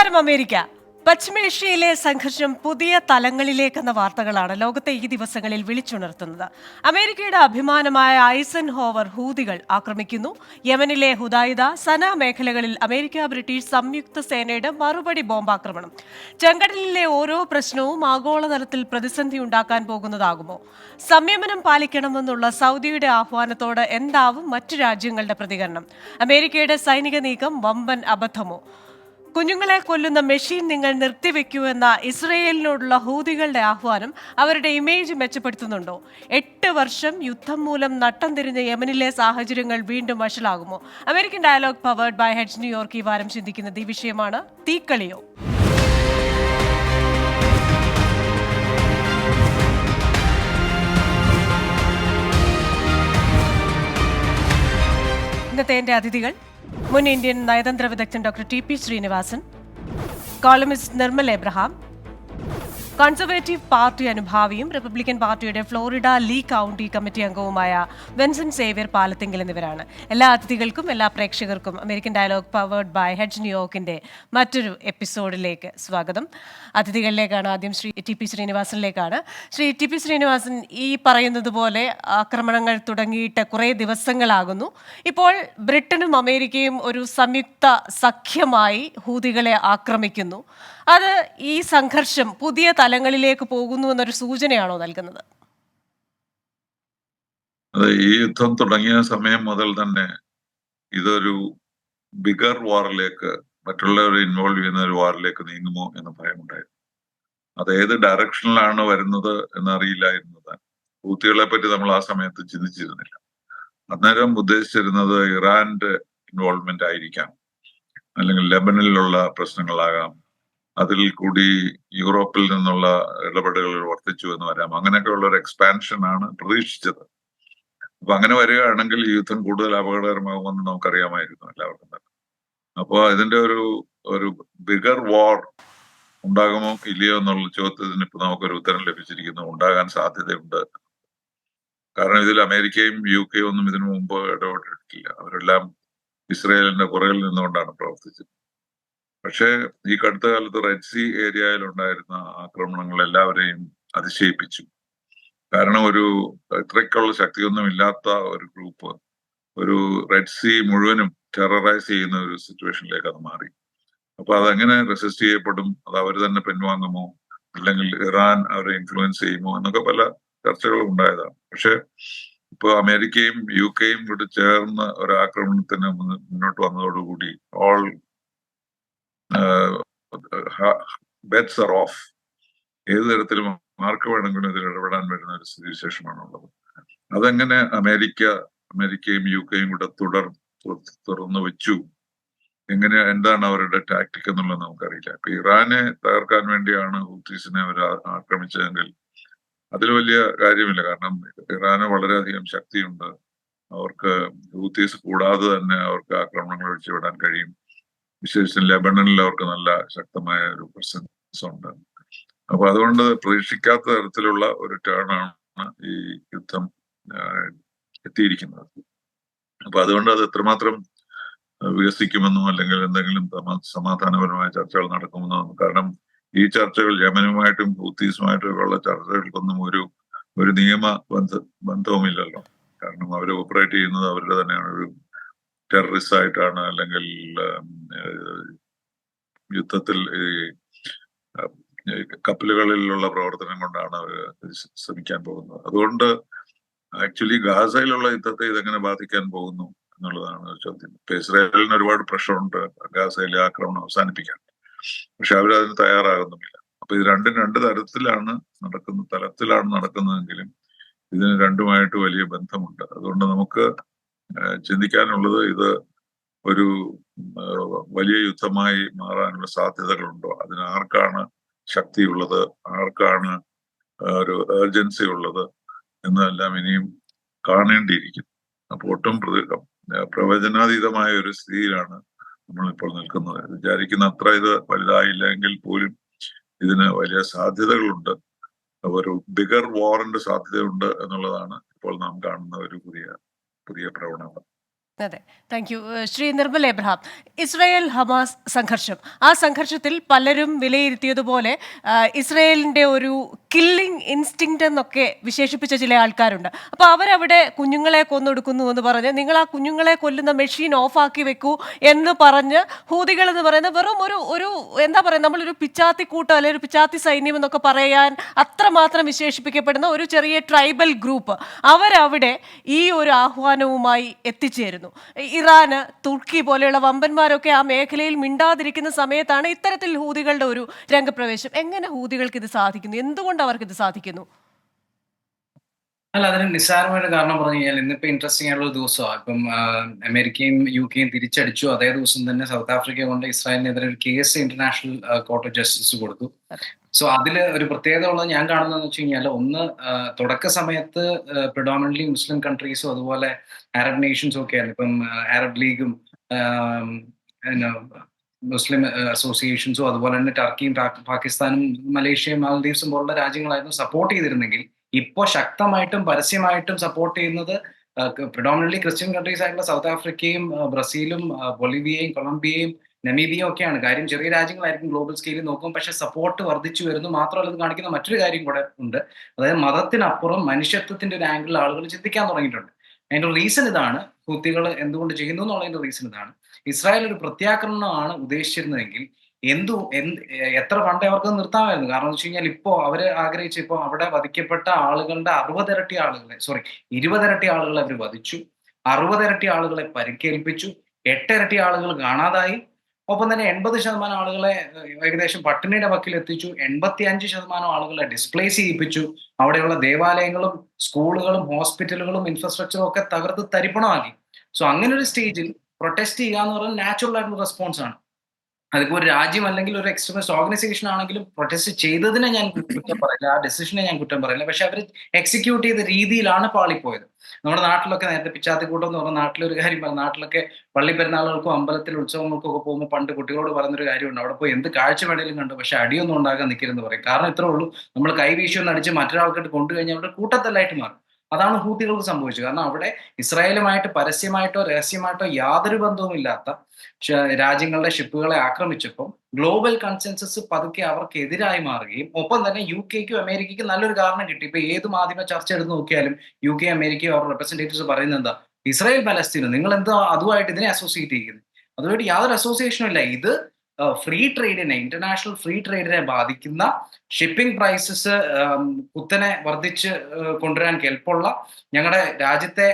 നമസ്കാരം അമേരിക്ക. പശ്ചിമേഷ്യയിലെ സംഘർഷം പുതിയ തലങ്ങളിലേക്കെന്ന വാർത്തകളാണ് ലോകത്തെ ഈ ദിവസങ്ങളിൽ വിളിച്ചുണർത്തുന്നത്. അമേരിക്കയുടെ അഭിമാനമായ ഐസൻ ഹോവർ ഹൂതികൾ ആക്രമിക്കുന്നു. യമനിലെ ഹുദായിദ സന മേഖലകളിൽ അമേരിക്ക ബ്രിട്ടീഷ് സംയുക്ത സേനയുടെ മറുപടി ബോംബാക്രമണം. ചെങ്കടലിലെ ഓരോ പ്രശ്നവും ആഗോളതലത്തിൽ പ്രതിസന്ധി ഉണ്ടാക്കാൻ പോകുന്നതാകുമോ? സംയമനം പാലിക്കണമെന്നുള്ള സൗദിയുടെ ആഹ്വാനത്തോട് എന്താവും മറ്റു രാജ്യങ്ങളുടെ പ്രതികരണം? അമേരിക്കയുടെ സൈനിക നീക്കം വമ്പൻ അബദ്ധമോ? കുഞ്ഞുങ്ങളെ കൊല്ലുന്ന മെഷീൻ നിങ്ങൾ നിർത്തിവെക്കൂ എന്ന ഇസ്രയേലിനോടുള്ള ഹൂതികളുടെ ആഹ്വാനം അവരുടെ ഇമേജ് മെച്ചപ്പെടുത്തുന്നുണ്ടോ? എട്ട് വർഷം യുദ്ധം മൂലം നട്ടം തിരിഞ്ഞ യമനിലെ സാഹചര്യങ്ങൾ വീണ്ടും വഷളാകുമോ? American dialogue powered by heads New York ഈ വാരം ചിന്തിക്കുന്നത് ഈ വിഷയമാണ്. തീക്കളിയോ? ഇന്നത്തെ എന്റെ അതിഥികൾ മുൻ ഇന്ത്യൻ നയതന്ത്ര വിദഗ്ധൻ doctor T P Srinivasan columnist Nirmal Abraham conservative party അനുഭാവിയും Republican പാർട്ടിയുടെ ഫ്ലോറിഡ ലീ കൗണ്ടി കമ്മിറ്റി അംഗവുമായ വെൻസൻ സേവ്യർ പാലത്തിങ്കൽ എന്നിവരാണ്. എല്ലാ അതിഥികൾക്കും എല്ലാ പ്രേക്ഷകർക്കും American dialogue powered by head ന്യൂയോർക്കിന്റെ മറ്റൊരു എപ്പിസോഡിലേക്ക് സ്വാഗതം. അതിഥികളിലേക്കാണ് ആദ്യം ശ്രീ ടി പി ശ്രീനിവാസനിലേക്കാണ്. ശ്രീ ടി പി ശ്രീനിവാസൻ ഈ പറയുന്നത് പോലെ ആക്രമണങ്ങൾ തുടങ്ങിയിട്ട് കുറേ ദിവസങ്ങളാകുന്നു. ഇപ്പോൾ ബ്രിട്ടനും അമേരിക്കയും ഒരു സംയുക്ത സഖ്യമായി ഹൂതികളെ ആക്രമിക്കുന്നു. അത് ഈ സംഘർഷം പുതിയ തലങ്ങളിലേക്ക് പോകുന്നു എന്നൊരു സൂചനയാണോ നൽകുന്നത്? അത് ഈ യുദ്ധം തുടങ്ങിയ സമയം മുതൽ തന്നെ ഇതൊരു ബിഗർ വാറിലേക്ക് മറ്റുള്ളവരെ ഇൻവോൾവ് ചെയ്യുന്ന ഒരു വാറിലേക്ക് നീങ്ങുമോ എന്ന് ഭയമുണ്ടായിരുന്നു. അത് ഏത് ഡയറക്ഷനിലാണ് വരുന്നത് എന്നറിയില്ലായിരുന്നത്. ഹൂത്തികളെ പറ്റി നമ്മൾ ആ സമയത്ത് ചിന്തിച്ചിരുന്നില്ല. അന്നേരം ഉദ്ദേശിച്ചിരുന്നത് ഇറാന്റെ ഇൻവോൾവ്മെന്റ് ആയിരിക്കാം. അല്ലെങ്കിൽ ലെബനിലുള്ള പ്രശ്നങ്ങളാകാം അതിൽ കൂടി യൂറോപ്പിൽ നിന്നുള്ള ഇടപെടലുകൾ വർദ്ധിച്ചു എന്ന് വരാം. അങ്ങനെയൊക്കെയുള്ള ഒരു എക്സ്പാൻഷൻ ആണ് പ്രതീക്ഷിച്ചത്. അപ്പൊ അങ്ങനെ വരികയാണെങ്കിൽ യുദ്ധം കൂടുതൽ അപകടകരമാകുമെന്ന് നമുക്കറിയാമായിരുന്നു എല്ലാവർക്കും തന്നെ. അപ്പോൾ ഇതിന്റെ ഒരു ഒരു ബിഗർ വാർ ഉണ്ടാകുമോ ഇല്ലയോ എന്നുള്ള ചോദ്യത്തിന് ഇപ്പൊ നമുക്കൊരു ഉത്തരം ലഭിച്ചിരിക്കുന്നു. ഉണ്ടാകാൻ സാധ്യതയുണ്ട്. കാരണം ഇതിൽ അമേരിക്കയും യു കെയും ഒന്നും ഇതിനു മുമ്പ് ഇടപെട്ടിട്ടില്ല. അവരെല്ലാം ഇസ്രയേലിന്റെ പുറകിൽ നിന്നുകൊണ്ടാണ് പ്രവർത്തിച്ചത്. പക്ഷേ ഈ കടുത്ത കാലത്ത് റെഡ് സി ഏരിയയിൽ ഉണ്ടായിരുന്ന ആക്രമണങ്ങൾ എല്ലാവരെയും അതിശയിപ്പിച്ചു. കാരണം ഒരു ഇത്രയ്ക്കുള്ള ശക്തിയൊന്നും ഇല്ലാത്ത ഒരു ഗ്രൂപ്പ് ഒരു റെഡ് സി മുഴുവനും ടെററൈസ് ചെയ്യുന്ന ഒരു സിറ്റുവേഷനിലേക്ക് അത് മാറി. അപ്പൊ അതെങ്ങനെ റെസിസ്റ്റ് ചെയ്യപ്പെടും? അത് അവർ തന്നെ പിൻവാങ്ങുമോ? അല്ലെങ്കിൽ ഇറാൻ അവരെ ഇൻഫ്ലുവൻസ് ചെയ്യുമോ? എന്നൊക്കെ പല ചർച്ചകളും ഉണ്ടായതാണ്. പക്ഷെ ഇപ്പൊ അമേരിക്കയും യു കെയും കൂടി ചേർന്ന് ഒരു ആക്രമണത്തിന് മുന്ന- മുന്നോട്ട് വന്നതോടുകൂടി ഓൾ ബെറ്റ്സ് ആർ ഓഫ്. ഏത് തരത്തിലും ആർക്ക് വേണമെങ്കിലും ഇതിൽ ഇടപെടാൻ വരുന്ന ഒരു സ്ഥിതിവിശേഷമാണുള്ളത് അതെങ്ങനെ അമേരിക്ക അമേരിക്കയും യു കെയും കൂടെ തുടർ തുറന്നു വെച്ചു? എങ്ങനെ എന്താണ് അവരുടെ ടാക്ടിക് എന്നുള്ളത് നമുക്കറിയില്ല. ഇപ്പൊ ഇറാനെ തകർക്കാൻ വേണ്ടിയാണ് ഹൂത്തീസിനെ അവർ ആക്രമിച്ചതെങ്കിൽ അതിൽ വലിയ കാര്യമില്ല. കാരണം ഇറാന് വളരെയധികം ശക്തിയുണ്ട്. അവർക്ക് ഹൂത്തീസ് കൂടാതെ തന്നെ അവർക്ക് ആക്രമണങ്ങൾ ഒഴിച്ചുവിടാൻ കഴിയും. വിശേഷിച്ചും ലെബണനിൽ അവർക്ക് നല്ല ശക്തമായ ഒരു പ്രസൻസ് ഉണ്ട്. അപ്പൊ അതുകൊണ്ട് പ്രതീക്ഷിക്കാത്ത തരത്തിലുള്ള ഒരു ടേൺ ആണ് ഈ യുദ്ധം എത്തിയിരിക്കുന്നത്. അപ്പൊ അതുകൊണ്ട് അത് എത്രമാത്രം വികസിക്കുമെന്നും അല്ലെങ്കിൽ എന്തെങ്കിലും സമ- സമാധാനപരമായ ചർച്ചകൾ നടക്കുമെന്നോ കാരണം ഈ ചർച്ചകൾ യമനുമായിട്ടും ഹൂത്തീസുമായിട്ടും ഉള്ള ചർച്ചകൾക്കൊന്നും ഒരു ഒരു നിയമ ബന്ധ ബന്ധവുമില്ലല്ലോ. കാരണം അവർ ഓപ്പറേറ്റ് ചെയ്യുന്നത് അവരുടെ തന്നെയാണ്. ഒരു ടെററിസ്റ്റ് ആയിട്ടാണ് അല്ലെങ്കിൽ യുദ്ധത്തിൽ ഈ കപ്പലുകളിലുള്ള പ്രവർത്തനം കൊണ്ടാണ് അവർ ശ്രമിക്കാൻ പോകുന്നത്. അതുകൊണ്ട് ആക്ച്വലി ഗാസയിലുള്ള യുദ്ധത്തെ ഇതെങ്ങനെ ബാധിക്കാൻ പോകുന്നു എന്നുള്ളതാണ് ചോദ്യം. ഇപ്പൊ ഇസ്രായേലിന് ഒരുപാട് പ്രഷറുണ്ട് ഗാസയിലെ ആക്രമണം അവസാനിപ്പിക്കാൻ. പക്ഷെ അവരതിന് തയ്യാറാകുന്നുമില്ല. അപ്പൊ ഇത് രണ്ടും രണ്ട് തരത്തിലാണ് നടക്കുന്ന തലത്തിലാണ് നടക്കുന്നതെങ്കിലും ഇതിന് രണ്ടുമായിട്ട് വലിയ ബന്ധമുണ്ട്. അതുകൊണ്ട് നമുക്ക് ചിന്തിക്കാനുള്ളത് ഇത് ഒരു വലിയ യുദ്ധമായി മാറാനുള്ള സാധ്യതകളുണ്ടോ? അതിന് ആർക്കാണ് ശക്തിയുള്ളത്? ആർക്കാണ് ഒരു ഏർജൻസി ഉള്ളത്? എന്നെല്ലാം ഇനിയും കാണേണ്ടിയിരിക്കുന്നു അപ്പൊ ഒട്ടും പ്രവചനാതീതമായ ഒരു സ്ഥിതിയിലാണ് നമ്മളിപ്പോൾ നിൽക്കുന്നത്. വിചാരിക്കുന്ന അത്ര ഇത് വലുതായില്ല എങ്കിൽ പോലും ഇതിന് വലിയ സാധ്യതകളുണ്ട്. ഒരു ബിഗർ വാറിന്റെ സാധ്യതയുണ്ട് എന്നുള്ളതാണ് ഇപ്പോൾ നാം കാണുന്ന ഒരു പുതിയ പുതിയ പ്രവണത. അതെ. Thank you Shri Nirmal Abraham Israel Hamas സംഘർഷം. ആ സംഘർഷത്തിൽ പലരും വിലയിരുത്തിയതുപോലെ ഇസ്രയേലിന്റെ ഒരു കില്ലിംഗ് ഇൻസ്റ്റിങ്ക്റ്റ് എന്നൊക്കെ വിശേഷിപ്പിച്ച ചില ആൾക്കാരുണ്ട്. അപ്പോൾ അവരവിടെ കുഞ്ഞുങ്ങളെ കൊന്നൊടുക്കുന്നു എന്ന് പറഞ്ഞ് നിങ്ങൾ ആ കുഞ്ഞുങ്ങളെ കൊല്ലുന്ന മെഷീൻ ഓഫ് ആക്കി വെക്കൂ എന്ന് പറഞ്ഞ് ഹൂതികൾ എന്ന് പറയുന്ന വെറും ഒരു ഒരു എന്താ പറയുക നമ്മളൊരു പിച്ചാത്തി കൂട്ടം അല്ലെങ്കിൽ ഒരു പിച്ചാത്തി സൈന്യം എന്നൊക്കെ പറയാൻ അത്രമാത്രം വിശേഷിപ്പിക്കപ്പെടുന്ന ഒരു ചെറിയ ട്രൈബൽ ഗ്രൂപ്പ് അവരവിടെ ഈ ഒരു ആഹ്വാനവുമായി എത്തിച്ചേരുന്നു. ഇറാന് തുർക്കി പോലെയുള്ള വമ്പന്മാരൊക്കെ ആ മേഖലയിൽ മിണ്ടാതിരിക്കുന്ന സമയത്താണ് ഇത്തരത്തിൽ ഹൂതികളുടെ ഒരു രംഗപ്രവേശം. എങ്ങനെ ഹൂതികൾക്ക് ഇത് സാധിക്കുന്നു? എന്തുകൊണ്ട് അവർക്ക് ഇത് സാധിക്കുന്നു. അല്ല അതിന് നിസ്സാരമായിട്ട് കാരണം പറഞ്ഞു കഴിഞ്ഞാൽ ഇന്നിപ്പോ ഇൻട്രസ്റ്റിംഗ് ആയിട്ടുള്ള ഒരു ദിവസമാണ് ഇപ്പം അമേരിക്കയും യു കെയും തിരിച്ചടിച്ചു. അതേ ദിവസം തന്നെ സൗത്ത് ആഫ്രിക്ക കൊണ്ട് ഇസ്രായേലിനെതിരെ ഒരു case international court of justice കൊടുത്തു. സോ അതിൽ ഒരു പ്രത്യേകത ഉള്ളത് ഞാൻ കാണുന്നത് വെച്ച് കഴിഞ്ഞാൽ ഒന്ന് തുടക്ക സമയത്ത് പ്രിഡോമിനലി മുസ്ലിം കൺട്രീസും അതുപോലെ അറബ് നേഷൻസും ഒക്കെ ആയിരുന്നു. ഇപ്പം അറബ് ലീഗും മുസ്ലിം അസോസിയേഷൻസും അതുപോലെ തന്നെ ടർക്കിയും പാകിസ്ഥാനും മലേഷ്യയും മാലദ്വീപ്സും പോലുള്ള രാജ്യങ്ങളായിരുന്നു സപ്പോർട്ട് ചെയ്തിരുന്നെങ്കിൽ ഇപ്പോൾ ശക്തമായിട്ടും പരസ്യമായിട്ടും സപ്പോർട്ട് ചെയ്യുന്നത് പ്രിഡോമിനറ്റ്ലി ക്രിസ്ത്യൻ കൺട്രീസ് ആയിട്ടുള്ള സൗത്ത് ആഫ്രിക്കയും ബ്രസീലും ബൊളീവിയയും കൊളംബിയയും നമീബിയ ഒക്കെയാണ്. കാര്യം ചെറിയ രാജ്യങ്ങളായിരിക്കും ഗ്ലോബൽ സ്കെയിലിൽ നോക്കും. പക്ഷെ സപ്പോർട്ട് വർദ്ധിച്ചു വരുന്നു. മാത്രമല്ല ഇത് കാണിക്കുന്ന മറ്റൊരു കാര്യം കൂടെ ഉണ്ട്. അതായത് മതത്തിനപ്പുറം മനുഷ്യത്വത്തിന്റെ ഒരു ആംഗിളിൽ ആളുകൾ ചിന്തിക്കാൻ തുടങ്ങിയിട്ടുണ്ട്. അതിന്റെ റീസൺ ഇതാണ്. ഹൂത്തികൾ എന്തുകൊണ്ട് ചെയ്യുന്നു എന്നുള്ളതിന്റെ റീസൺ ഇതാണ്. ഇസ്രായേൽ ഒരു പ്രത്യാക്രമണമാണ് ഉദ്ദേശിച്ചിരുന്നതെങ്കിൽ എന്തു എന്ത് എത്ര പണ്ടേ അവർക്ക് നിർത്താമായിരുന്നു. കാരണം എന്ന് വെച്ച് കഴിഞ്ഞാൽ ഇപ്പോ അവർ ആഗ്രഹിച്ച ഇപ്പോ അവിടെ വധിക്കപ്പെട്ട ആളുകളുടെ അറുപതിരട്ടി ആളുകളെ സോറി ഇരുപതിരട്ടി ആളുകളെ അവർ വധിച്ചു. അറുപതിരട്ടി ആളുകളെ പരിക്കേൽപ്പിച്ചു. എട്ടിരട്ടി ആളുകൾ കാണാതായി. ഒപ്പം തന്നെ എൺപത് ശതമാനം ആളുകളെ ഏകദേശം പട്ടിണിയുടെ വക്കിൽ എത്തിച്ചു. എൺപത്തി അഞ്ച് ശതമാനം ആളുകളെ ഡിസ്പ്ലേസ് ചെയ്യിപ്പിച്ചു. അവിടെയുള്ള ദേവാലയങ്ങളും സ്കൂളുകളും ഹോസ്പിറ്റലുകളും ഇൻഫ്രാസ്ട്രക്ചറും ഒക്കെ തകർത്ത് തരിപ്പണമാക്കി. സോ അങ്ങനെ ഒരു സ്റ്റേജിൽ പ്രൊട്ടസ്റ്റ് ചെയ്യുക എന്ന് പറയുന്നത് നാച്ചുറൽ ആയിട്ടുള്ള റെസ്പോൺസ് ആണ്. അതിപ്പോ ഒരു രാജ്യം അല്ലെങ്കിൽ ഒരു എക്സ്ട്രീമിസ്റ്റ് ഓർഗനൈസേഷൻ ആണെങ്കിലും പ്രൊട്ടസ്റ്റ് ചെയ്തതിനെ ഞാൻ കുറ്റം പറയില്ല. ആ ഡെസിഷനെ ഞാൻ കുറ്റം പറയില്ല. പക്ഷെ അവർ എക്സിക്യൂട്ട് ചെയ്ത രീതിയിലാണ് പാളിപ്പോയത്. നമ്മുടെ നാട്ടിലൊക്കെ നേരത്തെ പിച്ചാത്തിക്കൂട്ടം എന്ന് പറഞ്ഞ നാട്ടിലൊരു കാര്യം പറഞ്ഞു. നാട്ടിലൊക്കെ പള്ളി പെരുന്നാളുകൾക്കും അമ്പലത്തിൽ ഉത്സവങ്ങൾക്കും ഒക്കെ പോകുമ്പോൾ പണ്ട് കുട്ടികളോട് പറയുന്നൊരു കാര്യമുണ്ട്. അവിടെ പോയി എന്ത് കാഴ്ച വേണേലും കണ്ടു. പക്ഷെ അടിയൊന്നും ഉണ്ടാകാൻ നിൽക്കരുതെന്ന് പറയും. കാരണം ഇത്രേ ഉള്ളൂ. നമ്മൾ കൈ വീശി ഒന്ന് അടിച്ച് മറ്റൊരാൾക്കിട്ട് കൊണ്ടുകഴിഞ്ഞാൽ അവിടെ കൂട്ടത്തല്ലായിട്ട് മാറും. അതാണ് ഹൂത്തികൾക്ക് സംഭവിച്ചത്. കാരണം അവിടെ ഇസ്രായേലുമായിട്ട് പരസ്യമായിട്ടോ രഹസ്യമായിട്ടോ യാതൊരു ബന്ധവുമില്ലാത്ത രാജ്യങ്ങളുടെ ഷിപ്പുകളെ ആക്രമിച്ചപ്പോൾ ഗ്ലോബൽ കൺസെൻസസ് പതുക്കെ അവർക്കെതിരായി മാറുകയും ഒപ്പം തന്നെ യു കെക്കും അമേരിക്കയ്ക്കും നല്ലൊരു കാരണം കിട്ടി. ഇപ്പൊ ഏത് മാധ്യമ ചർച്ച എടുത്ത് നോക്കിയാലും യു കെ അമേരിക്കയും അവരുടെ റെപ്രസെന്റേറ്റീവ്സ് പറയുന്നത് എന്താ? ഇസ്രായേൽ പലസ്തീനും നിങ്ങൾ എന്താ അതുമായിട്ട് ഇതിനെ അസോസിയേറ്റ് ചെയ്യുന്നത്? അതുമായിട്ട് യാതൊരു അസോസിയേഷനും ഇല്ല. ഇത് ഫ്രീ ട്രേഡിനെ ഇന്റർനാഷണൽ ഫ്രീ ട്രേഡിനെ ബാധിക്കുന്ന ഷിപ്പിംഗ് പ്രൈസസ് കുത്തനെ വർദ്ധിച്ച് കൊണ്ടുവരാൻ കെൽപ്പുള്ള ഞങ്ങളുടെ രാജ്യത്തെ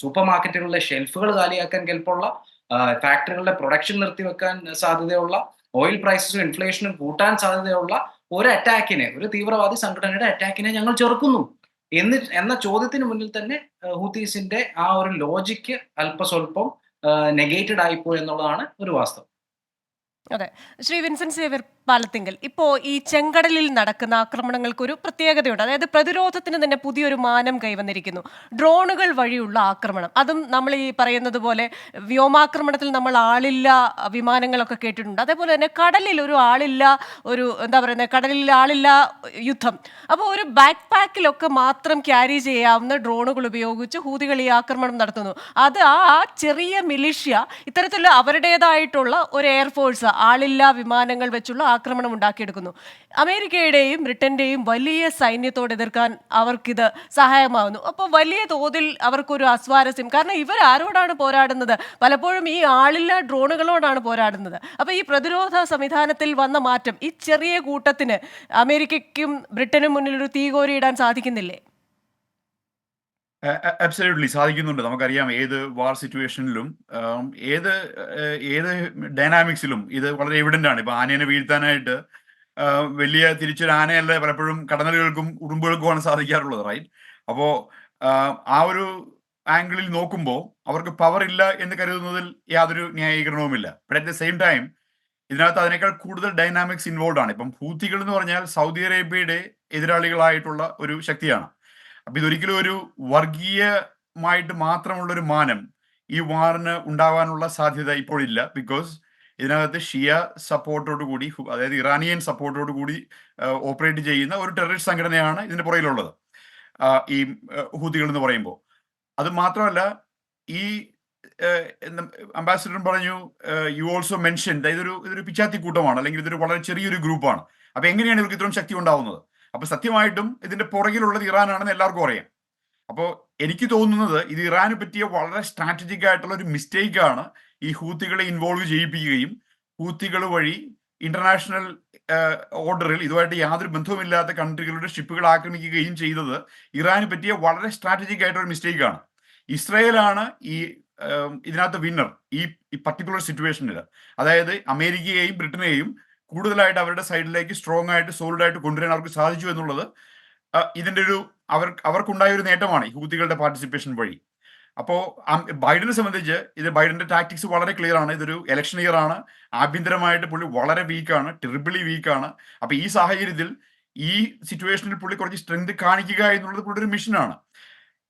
സൂപ്പർ മാർക്കറ്റുകളിലെ ഷെൽഫുകൾ കാലിയാക്കാൻ കെൽപ്പുള്ള ഫാക്ടറികളുടെ പ്രൊഡക്ഷൻ നിർത്തിവെക്കാൻ സാധ്യതയുള്ള ഓയിൽ പ്രൈസസും ഇൻഫ്ലേഷനും കൂട്ടാൻ സാധ്യതയുള്ള ഒരു അറ്റാക്കിനെ ഒരു തീവ്രവാദി സംഘടനയുടെ അറ്റാക്കിനെ ഞങ്ങൾ ചെറുക്കുന്നു. എന്ന് എന്ന ചോദ്യത്തിന് മുന്നിൽ തന്നെ ഹൂത്തീസിന്റെ ആ ഒരു ലോജിക്ക് അല്പസ്വല്പം നെഗേറ്റഡ് ആയിപ്പോയി എന്നുള്ളതാണ് ഒരു വാസ്തവം. അതെ. ശ്രീ വിൻസെന്റ് സേവ്യർ പാലത്തിങ്കൽ. ഇപ്പോൾ ഈ ചെങ്കടലിൽ നടക്കുന്ന ആക്രമണങ്ങൾക്ക് ഒരു പ്രത്യേകതയുണ്ട്. അതായത് പ്രതിരോധത്തിന് തന്നെ പുതിയൊരു മാനം കൈവന്നിരിക്കുന്നു. ഡ്രോണുകൾ വഴിയുള്ള ആക്രമണം. അതും നമ്മൾ ഈ പറയുന്നത് പോലെ വ്യോമാക്രമണത്തിൽ നമ്മൾ ആളില്ല വിമാനങ്ങളൊക്കെ കേട്ടിട്ടുണ്ട്. അതേപോലെ തന്നെ കടലിൽ ഒരു ആളില്ല ഒരു എന്താ പറയുന്നത് കടലിൽ ആളില്ല യുദ്ധം. അപ്പോൾ ഒരു ബാക്ക് പാക്കിലൊക്കെ മാത്രം ക്യാരി ചെയ്യാവുന്ന ഡ്രോണുകൾ ഉപയോഗിച്ച് ഹൂതികൾ ഈ ആക്രമണം നടത്തുന്നു. അത് ആ ചെറിയ മിലിഷ്യ ഇത്തരത്തിലുള്ള അവരുടേതായിട്ടുള്ള ഒരു എയർഫോഴ്സ് ആളില്ല വിമാനങ്ങൾ വെച്ചുള്ള ആക്രമണം ഉണ്ടാക്കിയെടുക്കുന്നു. അമേരിക്കയുടെയും ബ്രിട്ടന്റെയും വലിയ സൈന്യത്തോട് എതിർക്കാൻ അവർക്കിത് സഹായമാവുന്നു അപ്പോൾ വലിയ തോതിൽ അവർക്കൊരു അസ്വാരസ്യം. കാരണം ഇവർ ആരോടാണ് പോരാടുന്നത്? പലപ്പോഴും ഈ ആളില്ല ഡ്രോണുകളോടാണ് പോരാടുന്നത്. അപ്പോൾ ഈ പ്രതിരോധ സംവിധാനത്തിൽ വന്ന മാറ്റം ഈ ചെറിയ കൂട്ടത്തിന് അമേരിക്കയ്ക്കും ബ്രിട്ടനും മുന്നിൽ ഒരു തീകോരിയിടാൻ സാധിക്കുന്നില്ലേ? അബ്സല്യൂട്ട്ലി സാധിക്കുന്നുണ്ട്. നമുക്കറിയാം ഏത് വാർ സിറ്റുവേഷനിലും ഏത് ഏത് ഡൈനാമിക്സിലും ഇത് വളരെ എവിഡന്റ് ആണ്. ഇപ്പൊ ആനയെ വീഴ്ത്താനായിട്ട് വലിയ തിരിച്ചൊരു ആനയല്ല പലപ്പോഴും കടന്നലുകൾക്കും ഉറുമ്പുകൾക്കുമാണ് സാധിക്കാറുള്ളത് റൈറ്റ് അപ്പോ ആ, ആ ഒരു ആംഗിളിൽ നോക്കുമ്പോൾ അവർക്ക് പവർ ഇല്ല എന്ന് കരുതുന്നതിൽ യാതൊരു ന്യായീകരണവുമില്ല. But at the same time ഇതിനകത്ത് അതിനേക്കാൾ കൂടുതൽ ഡൈനാമിക്സ് ഇൻവോൾവ് ആണ്. ഇപ്പം ഹൂത്തികൾ എന്ന് പറഞ്ഞാൽ സൗദി അറേബ്യയുടെ എതിരാളികളായിട്ടുള്ള ഒരു ശക്തിയാണ്. അപ്പൊ ഇതൊരിക്കലും ഒരു വർഗീയമായിട്ട് മാത്രമുള്ള ഒരു മാനം ഈ വാറിന് ഉണ്ടാവാനുള്ള സാധ്യത ഇപ്പോഴില്ല. ബിക്കോസ് ഇതിനകത്ത് ഷിയ സപ്പോർട്ടോട് കൂടി അതായത് ഇറാനിയൻ സപ്പോർട്ടോട് കൂടി ഓപ്പറേറ്റ് ചെയ്യുന്ന ഒരു ടെററിസ്റ്റ് സംഘടനയാണ് ഇതിന്റെ പുറകിലുള്ളത്. ഈ ഹൂതികൾ എന്ന് പറയുമ്പോൾ. അത് മാത്രമല്ല ഈ അംബാസിഡർ പറഞ്ഞു യു ഓൾസോ മെൻഷൻ ഇതൊരു ഇതൊരു പിച്ചാത്തി കൂട്ടമാണ് അല്ലെങ്കിൽ ഇതൊരു വളരെ ചെറിയൊരു ഗ്രൂപ്പാണ്. അപ്പൊ എങ്ങനെയാണ് ഇവർക്ക് ഇത്രയും ശക്തി ഉണ്ടാവുന്നത്? അപ്പൊ സത്യമായിട്ടും ഇതിന്റെ പുറകിലുള്ളത് ഇറാനാണെന്ന് എല്ലാവർക്കും അറിയാം. അപ്പോൾ എനിക്ക് തോന്നുന്നത് ഇത് ഇറാനെ പറ്റിയ വളരെ സ്ട്രാറ്റജിക് ആയിട്ടുള്ള ഒരു മിസ്റ്റേക്ക് ആണ് ഈ ഹൂത്തികളെ ഇൻവോൾവ് ചെയ്യിപ്പിക്കുകയും ഹൂത്തികൾ വഴി ഇന്റർനാഷണൽ ഓർഡറിൽ ഇതുമായിട്ട് യാതൊരു ബന്ധവുമില്ലാത്ത കൺട്രികളുടെ ഷിപ്പുകൾ ആക്രമിക്കുകയും ചെയ്തത് ഇറാന് പറ്റിയ വളരെ സ്ട്രാറ്റജിക് ആയിട്ടുള്ള ഒരു മിസ്റ്റേക്ക് ആണ്. ഇസ്രയേലാണ് ഈ ഇതിനകത്ത് വിന്നർ ഈ പർട്ടിക്കുലർ സിറ്റുവേഷനിൽ അതായത് അമേരിക്കയെയും ബ്രിട്ടനെയും കൂടുതലായിട്ട് അവരുടെ സൈഡിലേക്ക് സ്ട്രോങ് ആയിട്ട് സോളിഡ് ആയിട്ട് കൊണ്ടുവരാൻ അവർക്ക് സാധിച്ചു എന്നുള്ളത് ഇതിന്റെ ഒരു അവർ അവർക്കുണ്ടായ ഒരു നേട്ടമാണ് ഈ ഹൂത്തികളുടെ പാർട്ടിസിപ്പേഷൻ വഴി. അപ്പോ ബൈഡനെ സംബന്ധിച്ച് ഇത് ബൈഡന്റെ ടാക്ടിക്സ് വളരെ ക്ലിയർ ആണ്. ഇതൊരു ഇലക്ഷൻ ഇയർ ആണ്. ആഭ്യന്തരമായിട്ട് പുള്ളി വളരെ വീക്കാണ് ട്രിബിളി വീക്കാണ് അപ്പൊ ഈ സാഹചര്യത്തിൽ ഈ സിറ്റുവേഷനിൽ പുള്ളി കുറച്ച് സ്ട്രെങ്ത് കാണിക്കുക എന്നുള്ളത് പുള്ളിയുടെ ഒരു മിഷനാണ്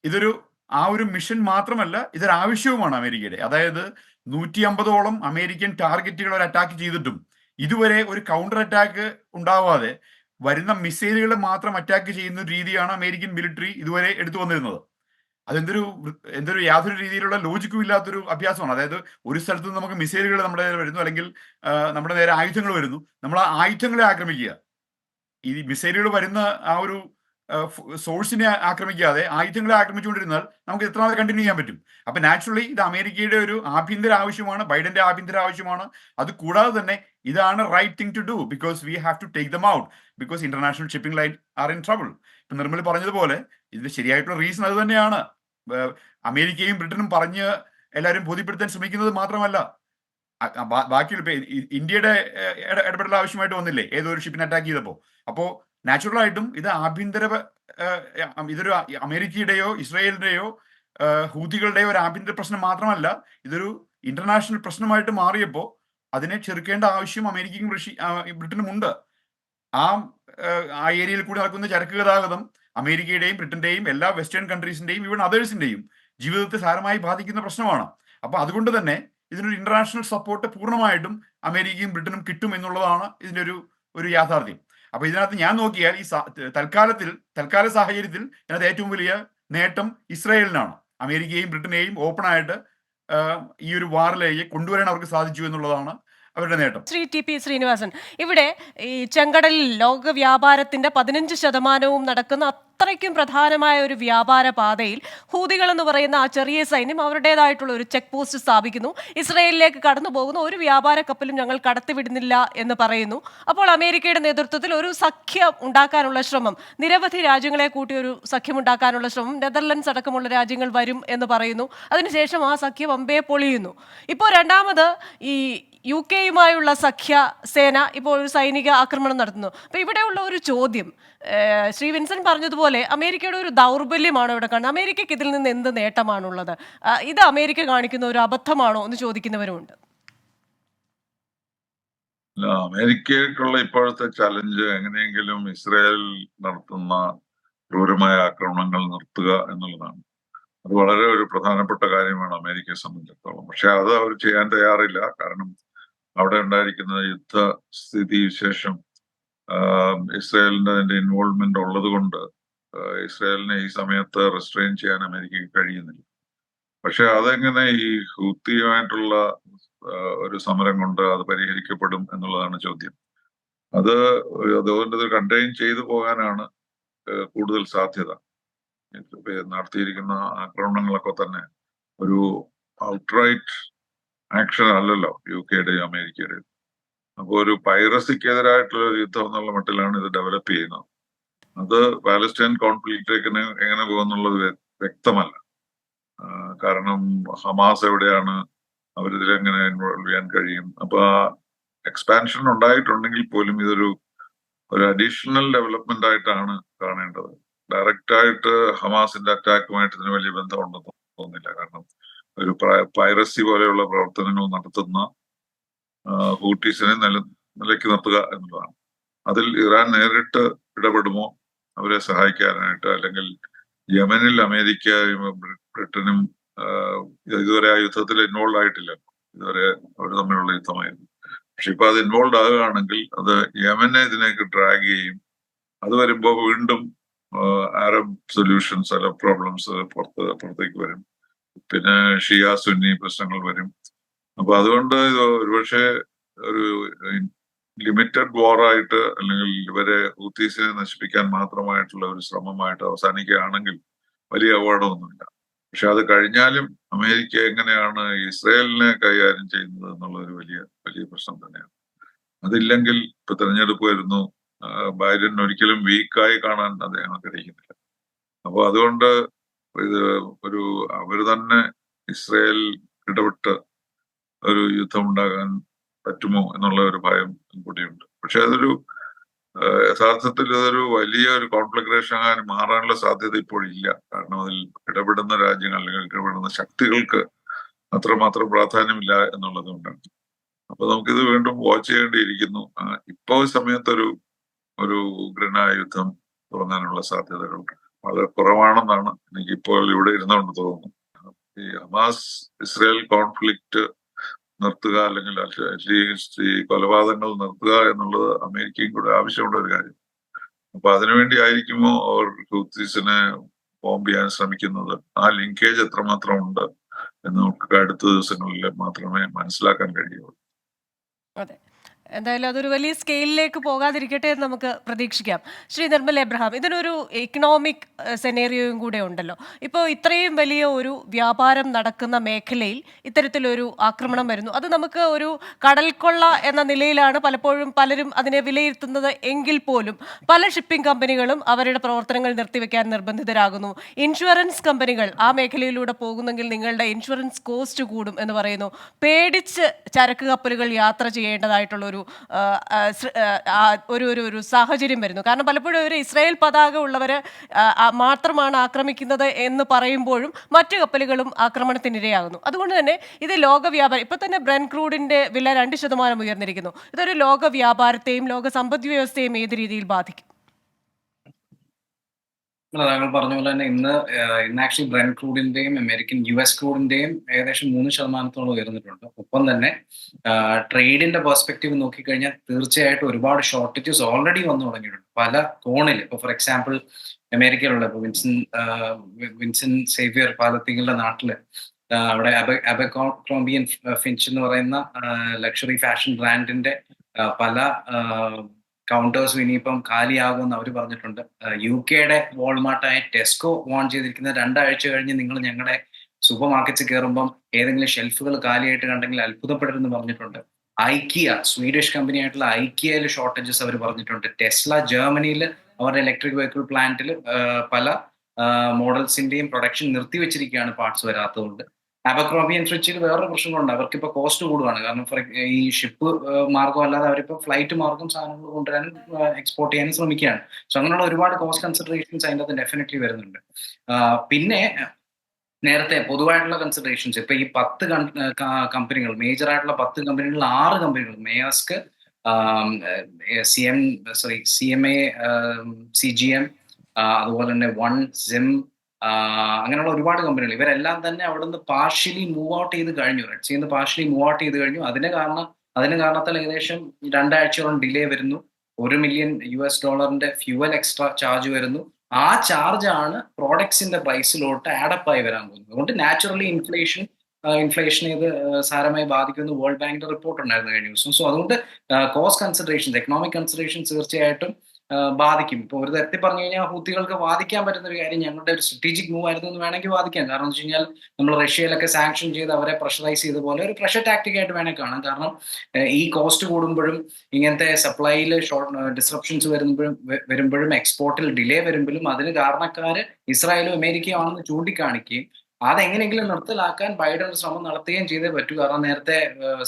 ഇതൊരു ആ ഒരു മിഷൻ മാത്രമല്ല ഇതൊരു ആവശ്യവുമാണ് അമേരിക്കയുടെ. അതായത് നൂറ്റി അമ്പതോളം അമേരിക്കൻ ടാർഗറ്റുകൾ അവർ അറ്റാക്ക് ചെയ്തിട്ടും ഇതുവരെ ഒരു കൗണ്ടർ അറ്റാക്ക് ഉണ്ടാവാതെ വരുന്ന മിസൈലുകളെ മാത്രം അറ്റാക്ക് ചെയ്യുന്ന രീതിയാണ് അമേരിക്കൻ മിലിറ്ററി ഇതുവരെ എടുത്തു വന്നിരുന്നത്. അതെന്തൊരു എന്തൊരു യാതൊരു രീതിയിലുള്ള ലോജിക്കും ഇല്ലാത്തൊരു അഭ്യാസമാണ്. അതായത് ഒരു സ്ഥലത്ത് നിന്ന് നമുക്ക് മിസൈലുകൾ നമ്മുടെ നേരെ വരുന്നു അല്ലെങ്കിൽ നമ്മുടെ നേരെ ആയുധങ്ങൾ വരുന്നു. നമ്മൾ ആ ആയുധങ്ങളെ ആക്രമിക്കുക. ഈ മിസൈലുകൾ വരുന്ന ആ ഒരു സോഴ്സിനെ ആക്രമിക്കാതെ ആയുധങ്ങളെ ആക്രമിച്ചുകൊണ്ടിരുന്നാൽ നമുക്ക് എത്ര നാൾ കണ്ടിന്യൂ ചെയ്യാൻ പറ്റും. അപ്പൊ നാച്ചുറലി ഇത് അമേരിക്കയുടെ ഒരു ആഭ്യന്തര ആവശ്യമാണ് ബൈഡന്റെ ആഭ്യന്തര ആവശ്യമാണ്. അത് കൂടാതെ തന്നെ ഇതാണ് right thing to do because we have to take them out because international shipping line are in trouble ഇപ്പൊ നിർമ്മൽ പറഞ്ഞതുപോലെ ഇതിന്റെ ശരിയായിട്ടുള്ള റീസൺ അത് തന്നെയാണ്. അമേരിക്കയും ബ്രിട്ടനും പറഞ്ഞ് എല്ലാവരും ബോധ്യപ്പെടുത്താൻ ശ്രമിക്കുന്നത് മാത്രമല്ല. ബാക്കിയുള്ള ഇന്ത്യയുടെ ഇടപെടൽ ആവശ്യമായിട്ട് വന്നില്ലേ? ഏതോ ഒരു ഷിപ്പിനെ അറ്റാക്ക് ചെയ്തപ്പോ. അപ്പോ നാച്ചുറൽ ആയിട്ടും ഇത് ആഭ്യന്തര ഇതൊരു അമേരിക്കയുടെയോ ഇസ്രായേലിന്റെയോ ഹൂതികളുടെയോ ഒരു ആഭ്യന്തര പ്രശ്നം മാത്രമല്ല ഇതൊരു ഇന്റർനാഷണൽ പ്രശ്നമായിട്ട് മാറിയപ്പോൾ അതിനെ ചെറുക്കേണ്ട ആവശ്യം അമേരിക്കയ്ക്കും റഷ്യ ബ്രിട്ടനും ഉണ്ട്. ആ ആ ഏരിയയിൽ കൂടി നടക്കുന്ന ചരക്ക് ഗതാഗതം അമേരിക്കയുടെയും ബ്രിട്ടന്റെയും എല്ലാ വെസ്റ്റേൺ കൺട്രീസിന്റെയും ഈവൻ അതേഴ്സിന്റെയും ജീവിതത്തെ സാരമായി ബാധിക്കുന്ന പ്രശ്നമാണ്. അപ്പൊ അതുകൊണ്ട് തന്നെ ഇതിനൊരു ഇന്റർനാഷണൽ സപ്പോർട്ട് പൂർണമായിട്ടും അമേരിക്കയും ബ്രിട്ടനും കിട്ടും എന്നുള്ളതാണ് ഇതിന്റെ ഒരു ഒരു യാഥാർത്ഥ്യം. അപ്പൊ ഇതിനകത്ത് ഞാൻ നോക്കിയാൽ ഈ തൽക്കാലത്തിൽ തൽക്കാല സാഹചര്യത്തിൽ ഇതിനകത്ത് ഏറ്റവും വലിയ നേട്ടം ഇസ്രായേലിനാണ്. അമേരിക്കയെയും ബ്രിട്ടനെയും ഓപ്പണായിട്ട് ഈ ഒരു വാറിലേക്ക് കൊണ്ടുവരാൻ അവർക്ക് സാധിച്ചു എന്നുള്ളതാണ് അവരുടെ നേട്ടം. ശ്രീ ടി പി ശ്രീനിവാസൻ ഇവിടെ ഈ ചെങ്കടലിൽ ലോക വ്യാപാരത്തിന്റെ പതിനഞ്ച് ശതമാനവും നടക്കുന്ന അത്രയ്ക്കും പ്രധാനമായ ഒരു വ്യാപാര പാതയിൽ ഹൂതികൾ എന്ന് പറയുന്ന ആ ചെറിയ സൈന്യം അവരുടേതായിട്ടുള്ള ഒരു ചെക്ക് പോസ്റ്റ് സ്ഥാപിക്കുന്നു. ഇസ്രയേലിലേക്ക് കടന്നു പോകുന്ന ഒരു വ്യാപാര കപ്പലും ഞങ്ങൾ കടത്തിവിടുന്നില്ല എന്ന് പറയുന്നു. അപ്പോൾ അമേരിക്കയുടെ നേതൃത്വത്തിൽ ഒരു സഖ്യം ഉണ്ടാക്കാനുള്ള ശ്രമം നിരവധി രാജ്യങ്ങളെ കൂട്ടി ഒരു സഖ്യം ഉണ്ടാക്കാനുള്ള ശ്രമം നെതർലൻഡ്സ് അടക്കമുള്ള രാജ്യങ്ങൾ വരും എന്ന് പറയുന്നു. അതിനുശേഷം ആ സഖ്യം അമ്പേ പൊളിയുന്നു. ഇപ്പോൾ രണ്ടാമത് ഈ യു കെയുമായുള്ള സഖ്യ സേന ഇപ്പോൾ ഒരു സൈനിക ആക്രമണം നടത്തുന്നു. അപ്പോൾ ഇവിടെയുള്ള ഒരു ചോദ്യം ശ്രീ വിൻസൻ പറഞ്ഞതുപോലെ അമേരിക്കയുടെ ഒരു ദൗർബല്യമാണ് ഇവിടെ കാണുന്നത്. അമേരിക്കയ്ക്ക് ഇതിൽ നിന്ന് എന്ത് നേട്ടമാണുള്ളത്? ഇത് അമേരിക്ക കാണിക്കുന്ന ഒരു അബദ്ധമാണോ എന്ന് ചോദിക്കുന്നവരുമുണ്ട്. അമേരിക്കയ്ക്കുള്ള ഇപ്പോഴത്തെ ചലഞ്ച് എങ്ങനെയെങ്കിലും ഇസ്രായേൽ നടത്തുന്ന ക്രൂരമായ ആക്രമണങ്ങൾ നിർത്തുക എന്നുള്ളതാണ്. അത് വളരെ ഒരു പ്രധാനപ്പെട്ട കാര്യമാണ് അമേരിക്കയെ സംബന്ധിച്ചിടത്തോളം. പക്ഷെ അത് അവർ ചെയ്യാൻ തയ്യാറില്ല. കാരണം അവിടെ ഉണ്ടായിരിക്കുന്ന യുദ്ധ സ്ഥിതി വിശേഷം ഇസ്രായേലിന്റെ അതിന്റെ ഇൻവോൾവ്മെന്റ് ഉള്ളത് കൊണ്ട് ഇസ്രയേലിനെ ഈ സമയത്ത് റെസ്ട്രെയിൻ ചെയ്യാൻ അമേരിക്കയ്ക്ക് കഴിയുന്നില്ല. പക്ഷെ അതെങ്ങനെ ഈ ഹൂത്തിയുമായിട്ടുള്ള ഒരു സമരം കൊണ്ട് അത് പരിഹരിക്കപ്പെടും എന്നുള്ളതാണ് ചോദ്യം. അത് അതുകൊണ്ട് കണ്ടെയ്ൻ ചെയ്തു പോകാനാണ് കൂടുതൽ സാധ്യത. നടത്തിയിരിക്കുന്ന ആക്രമണങ്ങളൊക്കെ തന്നെ ഒരു ഔട്ട്റൈറ്റ് ആക്ഷൻ അല്ലല്ലോ യു കെയുടെയും അമേരിക്കയുടെയും. അപ്പോൾ ഒരു പൈറസിക്കെതിരായിട്ടുള്ള ഒരു യുദ്ധം എന്നുള്ള മട്ടിലാണ് ഇത് ഡെവലപ്പ് ചെയ്യുന്നത്. അത് പാലസ്റ്റൈൻ കോൺഫ്ലിക്റ്റിലേക്ക് എങ്ങനെ പോകുന്നുള്ളത് വ്യ- വ്യക്തമല്ല. കാരണം ഹമാസ് എവിടെയാണ് അവരിതിൽ എങ്ങനെ ഇൻവോൾവ് ചെയ്യാൻ കഴിയും? അപ്പൊ ആ എക്സ്പാൻഷൻ ഉണ്ടായിട്ടുണ്ടെങ്കിൽ പോലും ഇതൊരു ഒരു അഡീഷണൽ ഡെവലപ്മെന്റ് ആയിട്ടാണ് കാണേണ്ടത്. ഡയറക്റ്റ് ആയിട്ട് ഹമാസിന്റെ അറ്റാക്കുമായിട്ട് ഇതിന് വലിയ ബന്ധമുണ്ടെന്ന് തോന്നുന്നില്ല. കാരണം ഒരു പൈറസി പോലെയുള്ള പ്രവർത്തനങ്ങൾ നടത്തുന്ന ഹൂട്ടീസിനെ നില നിലയ്ക്ക് നിർത്തുക എന്നുള്ളതാണ്. അതിൽ ഇറാൻ നേരിട്ട് ഇടപെടുമോ? അവരെ സഹായിക്കാനായിട്ട് അല്ലെങ്കിൽ യമനിൽ അമേരിക്കയും ബ്രിട്ടനും ഇതുവരെ ആ യുദ്ധത്തിൽ ഇൻവോൾവ് ആയിട്ടില്ല. ഇതുവരെ അവർ തമ്മിലുള്ള യുദ്ധമായിരുന്നു. പക്ഷെ ഇപ്പൊ അത് ഇൻവോൾവ് ആകുകയാണെങ്കിൽ അത് യമനെ ഇതിനേക്ക് ഡ്രാഗ് ചെയ്യും. അത് വരുമ്പോൾ വീണ്ടും അറബ് സൊല്യൂഷൻസ് അല്ല പ്രോബ്ലംസ് പുറത്ത് പുറത്തേക്ക് വരും. പിന്നെ ഷിയ സുന്നി പ്രശ്നങ്ങൾ വരും. അപ്പൊ അതുകൊണ്ട് ഇത് ഒരുപക്ഷെ ഒരു ലിമിറ്റഡ് വാറായിട്ട് അല്ലെങ്കിൽ ഇവരെ ഹൂത്തീസിനെ നശിപ്പിക്കാൻ മാത്രമായിട്ടുള്ള ഒരു ശ്രമമായിട്ട് അവസാനിക്കുകയാണെങ്കിൽ വലിയ അപകടമൊന്നുമില്ല. പക്ഷെ അത് കഴിഞ്ഞാലും അമേരിക്ക എങ്ങനെയാണ് ഇസ്രയേലിനെ കൈകാര്യം ചെയ്യുന്നത് എന്നുള്ള ഒരു വലിയ വലിയ പ്രശ്നം തന്നെയാണ്. അതില്ലെങ്കിൽ ഇപ്പൊ തെരഞ്ഞെടുപ്പ് വരുന്നു. ബൈഡൻ ഒരിക്കലും വീക്കായി കാണാൻ അദ്ദേഹം ആഗ്രഹിക്കുന്നില്ല. അപ്പൊ അതുകൊണ്ട് ഇത് ഒരു അവർ തന്നെ ഇസ്രയേൽ ഇടപെട്ട് ഒരു യുദ്ധം ഉണ്ടാകാൻ പറ്റുമോ എന്നുള്ള ഒരു ഭയം കൂടിയുണ്ട്. പക്ഷെ അതൊരു യഥാർത്ഥത്തിൽ അതൊരു വലിയ ഒരു കോൺഫ്ലിഗ്രേഷൻ ആകാൻ മാറാനുള്ള സാധ്യത ഇപ്പോഴില്ല. കാരണം അതിൽ ഇടപെടുന്ന രാജ്യങ്ങൾ അല്ലെങ്കിൽ ഇടപെടുന്ന ശക്തികൾക്ക് അത്രമാത്രം പ്രാധാന്യമില്ല എന്നുള്ളത് കൊണ്ടാണ്. അപ്പൊ നമുക്കിത് വീണ്ടും വാച്ച് ചെയ്യേണ്ടിയിരിക്കുന്നു. ഇപ്പോ സമയത്തൊരു ഒരു ഉഗ്രനായ യുദ്ധം തുടങ്ങാനുള്ള സാധ്യതകൾ വളരെ കുറവാണെന്നാണ് എനിക്ക് ഇപ്പോൾ ഇവിടെ ഇരുന്നുകൊണ്ട് തോന്നുന്നു ഈ ഹമാസ് ഇസ്രയേൽ കോൺഫ്ലിക്റ്റ് നിർത്തുക അല്ലെങ്കിൽ അറ്റ്ലീസ്റ്റ് ഈ കൊലപാതകങ്ങൾ നിർത്തുക എന്നുള്ളത് അമേരിക്കയും കൂടെ ആവശ്യമുള്ള ഒരു കാര്യം. അപ്പൊ അതിനുവേണ്ടി ആയിരിക്കുമോ അവർ ഹൂത്തീസിനെ ബോംബ് ചെയ്യാൻ ശ്രമിക്കുന്നത്? ആ ലിങ്കേജ് എത്രമാത്രം ഉണ്ട് എന്ന് നമുക്ക് അടുത്ത ദിവസങ്ങളിൽ മാത്രമേ മനസ്സിലാക്കാൻ കഴിയുള്ളൂ. എന്തായാലും അതൊരു വലിയ സ്കെയിലിലേക്ക് പോകാതിരിക്കട്ടെ എന്ന് നമുക്ക് പ്രതീക്ഷിക്കാം. ശ്രീ നിർമ്മൽ എബ്രഹാം ഇതിനൊരു ഇക്കണോമിക് സെനേറിയോയും കൂടെ ഉണ്ടല്ലോ. ഇപ്പോൾ ഇത്രയും വലിയ ഒരു വ്യാപാരം നടക്കുന്ന മേഖലയിൽ ഇത്തരത്തിലൊരു ആക്രമണം വരുന്നു. അത് നമുക്ക് ഒരു കടൽക്കൊള്ള എന്ന നിലയിലാണ് പലപ്പോഴും പലരും അതിനെ വിലയിരുത്തുന്നത് എങ്കിൽ പോലും പല ഷിപ്പിംഗ് കമ്പനികളും അവരുടെ പ്രവർത്തനങ്ങൾ നിർത്തിവെക്കാൻ നിർബന്ധിതരാകുന്നു. ഇൻഷുറൻസ് കമ്പനികൾ ആ മേഖലയിലൂടെ പോകുന്നെങ്കിൽ നിങ്ങളുടെ ഇൻഷുറൻസ് കോസ്റ്റ് കൂടും എന്ന് പറയുന്നു. പേടിച്ച് ചരക്ക് കപ്പലുകൾ യാത്ര ചെയ്യേണ്ടതായിട്ടുള്ള ഒരു ഒരു ഒരു ഒരു സാഹചര്യം വരുന്നു. കാരണം പലപ്പോഴും ഒരു ഇസ്രായേൽ പതാക ഉള്ളവർ മാത്രമാണ് ആക്രമിക്കുന്നത് എന്ന് പറയുമ്പോഴും മറ്റു കപ്പലുകളും ആക്രമണത്തിനിരയാകുന്നു. അതുകൊണ്ട് തന്നെ ഇത് ലോകവ്യാപാരം ഇപ്പം തന്നെ ബ്രൻ ക്രൂഡിന്റെ വില രണ്ട് ശതമാനം ഉയർന്നിരിക്കുന്നു. ഇതൊരു ലോക വ്യാപാരത്തെയും ലോക സമ്പദ് വ്യവസ്ഥയെയും ഏത് രീതിയിൽ ബാധിക്കും? താങ്കൾ പറഞ്ഞ പോലെ തന്നെ ഇന്ന് ഇന്ന് ആക്ച്വലി ബ്രൻ ക്രൂഡിന്റെയും അമേരിക്കൻ യു എസ് ക്രൂഡിന്റെയും ഏകദേശം മൂന്ന് ശതമാനത്തോളം ഉയർന്നിട്ടുണ്ട്. ഒപ്പം തന്നെ ട്രേഡിന്റെ പെർസ്പെക്റ്റീവ് നോക്കിക്കഴിഞ്ഞാൽ തീർച്ചയായിട്ടും ഒരുപാട് ഷോർട്ടേജസ് ഓൾറെഡി വന്നു തുടങ്ങിയിട്ടുണ്ട്. പല കോണിൽ ഇപ്പൊ ഫോർ എക്സാമ്പിൾ അമേരിക്കയിലുള്ള ഇപ്പൊ വിൻസൻ വിൻസൻ സേവിയർ പാലത്തിങ്ങളുടെ നാട്ടിൽ അവിടെ അബക്കോംബിയൻ ഫിൻച്ച് എന്ന് പറയുന്ന ലക്ഷറി ഫാഷൻ ബ്രാൻഡിന്റെ പല കൗണ്ടേഴ്സും ഇനിയിപ്പം കാലിയാകുമെന്ന് അവർ പറഞ്ഞിട്ടുണ്ട്. യു കെയുടെ വോൾമാർട്ടായ ടെസ്കോ ഓൺ ചെയ്തിരിക്കുന്ന രണ്ടാഴ്ച കഴിഞ്ഞ് നിങ്ങൾ ഞങ്ങളുടെ സൂപ്പർ മാർക്കറ്റ്സ് കയറുമ്പം ഏതെങ്കിലും ഷെൽഫുകൾ കാലിയായിട്ട് കണ്ടെങ്കിൽ അത്ഭുതപ്പെടരുതെന്ന് പറഞ്ഞിട്ടുണ്ട്. ഐക്കിയ സ്വീഡിഷ് കമ്പനി ആയിട്ടുള്ള ഐക്കിയയിൽ ഷോർട്ടേജസ് അവർ പറഞ്ഞിട്ടുണ്ട്. ടെസ്ല ജർമ്മനിയിൽ അവരുടെ ഇലക്ട്രിക് വെഹിക്കിൾ പ്ലാന്റിൽ പല മോഡൽസിന്റെയും പ്രൊഡക്ഷൻ നിർത്തിവെച്ചിരിക്കുകയാണ് പാർട്സ് വരാത്തതുകൊണ്ട്. അബക്രോമിയൻ എൻട്രിച്ചിൽ വേറൊരു പ്രശ്നങ്ങളുണ്ട്. അവർക്ക് ഇപ്പൊ കോസ്റ്റ് കൂടുകയാണ് കാരണം ഫോർ ഈ ഷിപ്പ് മാർഗം അല്ലാതെ അവരിപ്പോ ഫ്ലൈറ്റ് മാർഗം സാധനങ്ങൾ കൊണ്ടുവരാനും എക്സ്പോർട്ട് ചെയ്യാനും ശ്രമിക്കുകയാണ്. സോ അങ്ങനെയുള്ള ഒരുപാട് കോസ്റ്റ് കൺസിഡറേഷൻസ് അതിന്റെ അത് ഡെഫിനറ്റ്ലി വരുന്നുണ്ട്. പിന്നെ നേരത്തെ പൊതുവായിട്ടുള്ള കൺസിഡറേഷൻസ് ഇപ്പൊ ഈ പത്ത് കമ്പനികൾ മേജർ ആയിട്ടുള്ള പത്ത് കമ്പനികളിൽ ആറ് കമ്പനികൾ Maersk C M sorry C M A C G M അതുപോലെ തന്നെ വൺ സിം അങ്ങനെയുള്ള ഒരുപാട് കമ്പനികൾ. ഇവരെല്ലാം തന്നെ അവിടെ നിന്ന് പാർഷ്യലി മൂവ് ഔട്ട് ചെയ്ത് കഴിഞ്ഞു. റെഡ് നിന്ന് പാർഷ്യലി മൂവ് ഔട്ട് ചെയ്ത് കഴിഞ്ഞു. അതിന് കാരണം അതിന് കാരണത്താൽ ഏകദേശം രണ്ടാഴ്ചയോളം ഡിലേ വരുന്നു. ഒരു മില്യൺ യു എസ് ഡോളറിന്റെ ഫ്യൂവൽ എക്സ്ട്രാ ചാർജ് വരുന്നു. ആ ചാർജ് ആണ് പ്രോഡക്ട്സിന്റെ പ്രൈസിലോട്ട് ആഡപ്പ് ആയി വരാൻ പോകുന്നത്. അതുകൊണ്ട് നാച്ചുറലി ഇൻഫ്ലേഷൻ ഇൻഫ്ലേഷൻ ഇത് സാരമായി ബാധിക്കുന്നു വേൾഡ് ബാങ്കിന്റെ റിപ്പോർട്ട് ഉണ്ടായിരുന്നു കഴിഞ്ഞ ദിവസം. സോ അതുകൊണ്ട് കോസ്റ്റ് കൺസിഡറേഷൻസ് എക്കണോമിക് കൺസിഡറേഷൻസ് തീർച്ചയായിട്ടും ബാധിക്കും. ഇപ്പൊ ഒരു തരത്തിൽ പറഞ്ഞു കഴിഞ്ഞാൽ ഹൂത്തികൾക്ക് വാദിക്കാൻ പറ്റുന്ന ഒരു കാര്യം ഞങ്ങളുടെ ഒരു സ്ട്രാറ്റജിക് മൂവ് ആയിരുന്നു എന്ന് വേണമെങ്കിൽ വാദിക്കാം. കാരണം എന്ന് വെച്ച് കഴിഞ്ഞാൽ നമ്മൾ റഷ്യയിലൊക്കെ സാങ്ഷൻ ചെയ്ത് അവരെ പ്രഷറൈസ് ചെയ്ത പോലെ ഒരു പ്രഷർ ടാക്ടിക് ആയിട്ട് വേണേൽ കാണാം. കാരണം ഈ കോസ്റ്റ് കൂടുമ്പോഴും ഇങ്ങനത്തെ സപ്ലൈയിൽ ഷോർട്ട് ഡിസ്റപ്ഷൻസ് വരുമ്പോഴും വരുമ്പോഴും എക്സ്പോർട്ടിൽ ഡിലേ വരുമ്പോഴും അതിന് കാരണക്കാര് ഇസ്രായേലും അമേരിക്കയും ആണെന്ന് ചൂണ്ടിക്കാണിക്കുകയും അതെങ്ങനെയെങ്കിലും നിർത്തലാക്കാൻ ബൈഡൻ ശ്രമം നടത്തുകയും ചെയ്തേ പറ്റൂ. കാരണം നേരത്തെ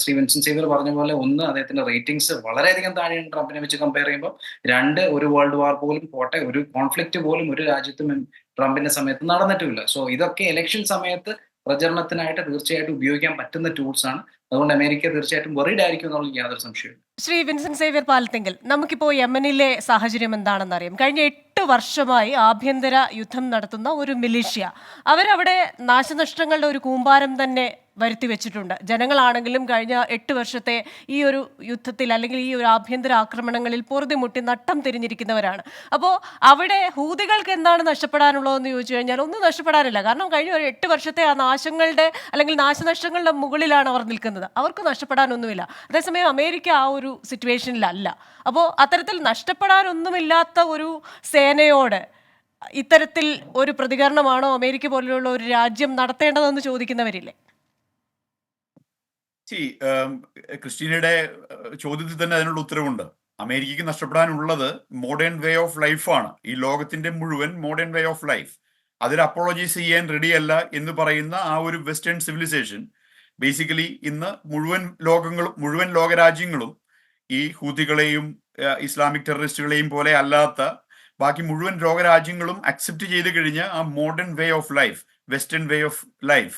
ശ്രീ വിൻസൻ സേവിയർ പറഞ്ഞ പോലെ ഒന്ന് അദ്ദേഹത്തിന്റെ റേറ്റിംഗ്സ് വളരെയധികം താഴെയാണ് ട്രംപിനെ വെച്ച് കമ്പയർ ചെയ്യുമ്പോൾ രണ്ട് ഒരു വേൾഡ് വാർ പോലും പോട്ടെ ഒരു കോൺഫ്ലിക്റ്റ് പോലും ഒരു രാജ്യത്തും ട്രംപിന്റെ സമയത്ത് നടന്നിട്ടുമില്ല സോ ഇതൊക്കെ ഇലക്ഷൻ സമയത്ത് പ്രചരണത്തിനായിട്ട് തീർച്ചയായിട്ടും ഉപയോഗിക്കാൻ പറ്റുന്ന ടൂൾസ് ആണ്. അതുകൊണ്ട് അമേരിക്ക തീർച്ചയായിട്ടും വെറീഡ് ആയിരിക്കും എന്നുള്ള യാതൊരു സംശയവും ശ്രീ വിൻസെന്റ് സേവ്യർ പാലത്തെങ്കിൽ നമുക്കിപ്പോൾ യമനിലെ സാഹചര്യം എന്താണെന്ന് അറിയാം കഴിഞ്ഞ എട്ട് വർഷമായി ആഭ്യന്തര യുദ്ധം നടത്തുന്ന ഒരു മിലീഷ്യ. അവരവിടെ നാശനഷ്ടങ്ങളുടെ ഒരു കൂമ്പാരം തന്നെ വരുത്തി വെച്ചിട്ടുണ്ട്. ജനങ്ങളാണെങ്കിലും കഴിഞ്ഞ എട്ട് വർഷത്തെ ഈ ഒരു യുദ്ധത്തിൽ അല്ലെങ്കിൽ ഈ ഒരു ആഭ്യന്തര ആക്രമണങ്ങളിൽ പൊറുതിമുട്ടി നട്ടം തിരിഞ്ഞിരിക്കുന്നവരാണ്. അപ്പോൾ അവിടെ ഹൂതികൾക്ക് എന്താണ് നഷ്ടപ്പെടാനുള്ളതെന്ന് ചോദിച്ചു കഴിഞ്ഞാൽ ഒന്നും നഷ്ടപ്പെടാനില്ല. കാരണം കഴിഞ്ഞ ഒരു എട്ട് വർഷത്തെ ആ നാശങ്ങളുടെ അല്ലെങ്കിൽ നാശനഷ്ടങ്ങളുടെ മുകളിലാണ് അവർ നിൽക്കുന്നത്. അവർക്ക് നഷ്ടപ്പെടാനൊന്നുമില്ല. അതേസമയം അമേരിക്ക ആ ഒരു സിറ്റുവേഷനിലല്ല. അപ്പോൾ അത്തരത്തിൽ നഷ്ടപ്പെടാനൊന്നുമില്ലാത്ത ഒരു സേനയോട് ഇത്തരത്തിൽ ഒരു പ്രതികരണമാണോ അമേരിക്ക പോലെയുള്ള ഒരു രാജ്യം നടത്തേണ്ടതെന്ന് ചോദിക്കുന്നവരില്ലേ? Um, ക്രിസ്റ്റീനയുടെ ചോദ്യത്തിൽ തന്നെ അതിനുള്ള ഉത്തരവുണ്ട്. അമേരിക്കയ്ക്ക് നഷ്ടപ്പെടാനുള്ളത് മോഡേൺ വേ ഓഫ് ലൈഫാണ് ഈ ലോകത്തിന്റെ മുഴുവൻ മോഡേൺ വേ ഓഫ് ലൈഫ്. അതിൽ അപ്പോളജൈസ് ചെയ്യാൻ റെഡിയല്ല എന്ന് പറയുന്ന ആ ഒരു വെസ്റ്റേൺ സിവിലൈസേഷൻ ബേസിക്കലി ഇന്ന് മുഴുവൻ ലോകങ്ങളും മുഴുവൻ ലോകരാജ്യങ്ങളും ഈ ഹൂത്തികളെയും uh, ഇസ്ലാമിക് ടെററിസ്റ്റുകളെയും പോലെ അല്ലാത്ത ബാക്കി മുഴുവൻ ലോകരാജ്യങ്ങളും അക്സെപ്റ്റ് ചെയ്ത് കഴിഞ്ഞ ആ modern way of life western way of life.